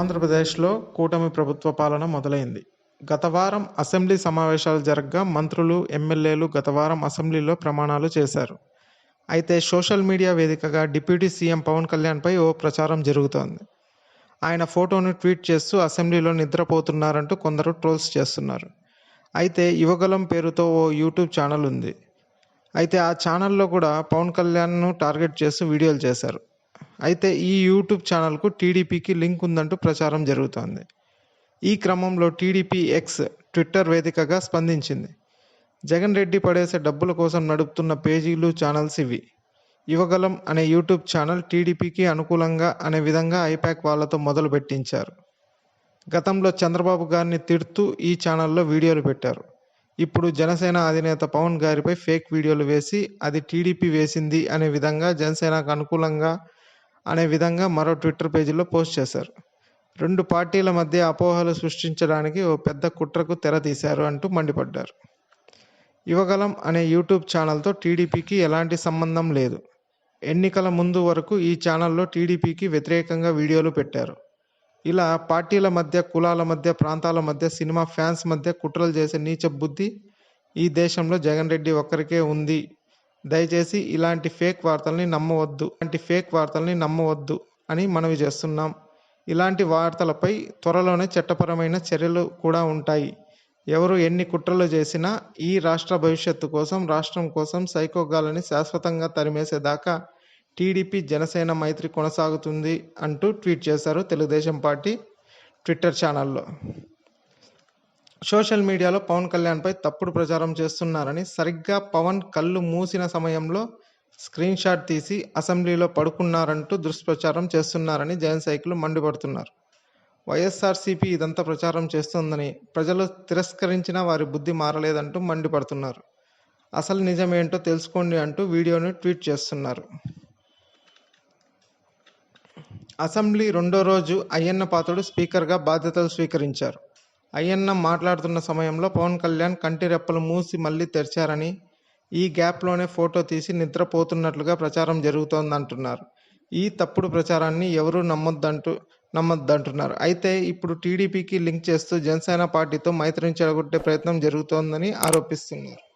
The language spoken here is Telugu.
ఆంధ్రప్రదేశ్లో కూటమి ప్రభుత్వ పాలన మొదలైంది. గత వారం అసెంబ్లీ సమావేశాలు జరగ్గా మంత్రులు, ఎమ్మెల్యేలు గత వారం అసెంబ్లీలో ప్రమాణాలు చేశారు. అయితే సోషల్ మీడియా వేదికగా డిప్యూటీ సీఎం పవన్ కళ్యాణ్పై ఓ ప్రచారం జరుగుతోంది. ఆయన ఫోటోను ట్వీట్ చేస్తూ అసెంబ్లీలో నిద్రపోతున్నారంటూ కొందరు ట్రోల్స్ చేస్తున్నారు. అయితే యువగలం పేరుతో ఓ యూట్యూబ్ ఛానల్ ఉంది. అయితే ఆ ఛానల్లో కూడా పవన్ కళ్యాణ్ను టార్గెట్ చేస్తూ వీడియోలు చేశారు. అయితే ఈ యూట్యూబ్ ఛానల్కు టీడీపీకి లింక్ ఉందంటూ ప్రచారం జరుగుతోంది. ఈ క్రమంలో టీడీపీ ఎక్స్ ట్విట్టర్ వేదికగా స్పందించింది. జగన్ రెడ్డి పడేసే డబ్బుల కోసం నడుపుతున్న పేజీలు, ఛానల్స్ ఇవి. యువగలం అనే యూట్యూబ్ ఛానల్ టీడీపీకి అనుకూలంగా అనే విధంగా ఐపాక్ వాళ్ళతో మొదలు పెట్టించారు. గతంలో చంద్రబాబు గారిని తిడుతూ ఈ ఛానల్లో వీడియోలు పెట్టారు. ఇప్పుడు జనసేన అధినేత పవన్ గారిపై ఫేక్ వీడియోలు వేసి అది టీడీపీ వేసింది అనే విధంగా జనసేనకు అనుకూలంగా అనే విధంగా మరో ట్విట్టర్ పేజీలో పోస్ట్ చేశారు. రెండు పార్టీల మధ్య అపోహలు సృష్టించడానికి ఓ పెద్ద కుట్రకు తెర తీశారు అంటూ మండిపడ్డారు. యువగలం అనే యూట్యూబ్ ఛానల్తో టీడీపీకి ఎలాంటి సంబంధం లేదు. ఎన్నికల ముందు వరకు ఈ ఛానల్లో టీడీపీకి వ్యతిరేకంగా వీడియోలు పెట్టారు. ఇలా పార్టీల మధ్య, కులాల మధ్య, ప్రాంతాల మధ్య, సినిమా ఫ్యాన్స్ మధ్య కుట్రలు చేసే నీచ బుద్ధి ఈ దేశంలో జగన్ రెడ్డి ఒక్కరికే ఉంది. దయచేసి ఇలాంటి ఫేక్ వార్తల్ని నమ్మవద్దు ఇలాంటి ఫేక్ వార్తల్ని నమ్మవద్దు అని మనవి చేస్తున్నాం. ఇలాంటి వార్తలపై త్వరలోనే చట్టపరమైన చర్యలు కూడా ఉంటాయి. ఎవరు ఎన్ని కుట్రలు చేసినా ఈ రాష్ట్ర భవిష్యత్తు కోసం, రాష్ట్రం కోసం సైకోగాలని శాశ్వతంగా తరిమేసే దాకా టీడీపీ, జనసేన మైత్రి కొనసాగుతుంది అంటూ ట్వీట్ చేశారు తెలుగుదేశం పార్టీ ట్విట్టర్ ఛానల్లో. సోషల్ మీడియాలో పవన్ కళ్యాణ్పై తప్పుడు ప్రచారం చేస్తున్నారని, సరిగ్గా పవన్ కళ్ళు మూసిన సమయంలో స్క్రీన్ షాట్ తీసి అసెంబ్లీలో పడుకున్నారంటూ దుష్ప్రచారం చేస్తున్నారని జన సైకిల్ మండిపడుతున్నారు. వైఎస్ఆర్సీపీ ఇదంతా ప్రచారం చేస్తోందని, ప్రజలు తిరస్కరించినా వారి బుద్ధి మారలేదంటూ మండిపడుతున్నారు. అసలు నిజమేంటో తెలుసుకోండి అంటూ వీడియోను ట్వీట్ చేస్తున్నారు. అసెంబ్లీ రెండో రోజు అయ్యన్న పాత్రుడు స్పీకర్గా బాధ్యతలు స్వీకరించారు. అయ్యన్న మాట్లాడుతున్న సమయంలో పవన్ కళ్యాణ్ కంటి రెప్పలు మూసి మళ్ళీ తెరిచారని, ఈ గ్యాప్లోనే ఫోటో తీసి నిద్రపోతున్నట్లుగా ప్రచారం జరుగుతోందంటున్నారు. ఈ తప్పుడు ప్రచారాన్ని ఎవరూ నమ్మొద్దంటూ నమ్మొద్దంటున్నారు. అయితే ఇప్పుడు టీడీపీకి లింక్ చేస్తూ జనసేన పార్టీతో మైత్రిని చెడగొట్టే ప్రయత్నం జరుగుతోందని ఆరోపిస్తున్నారు.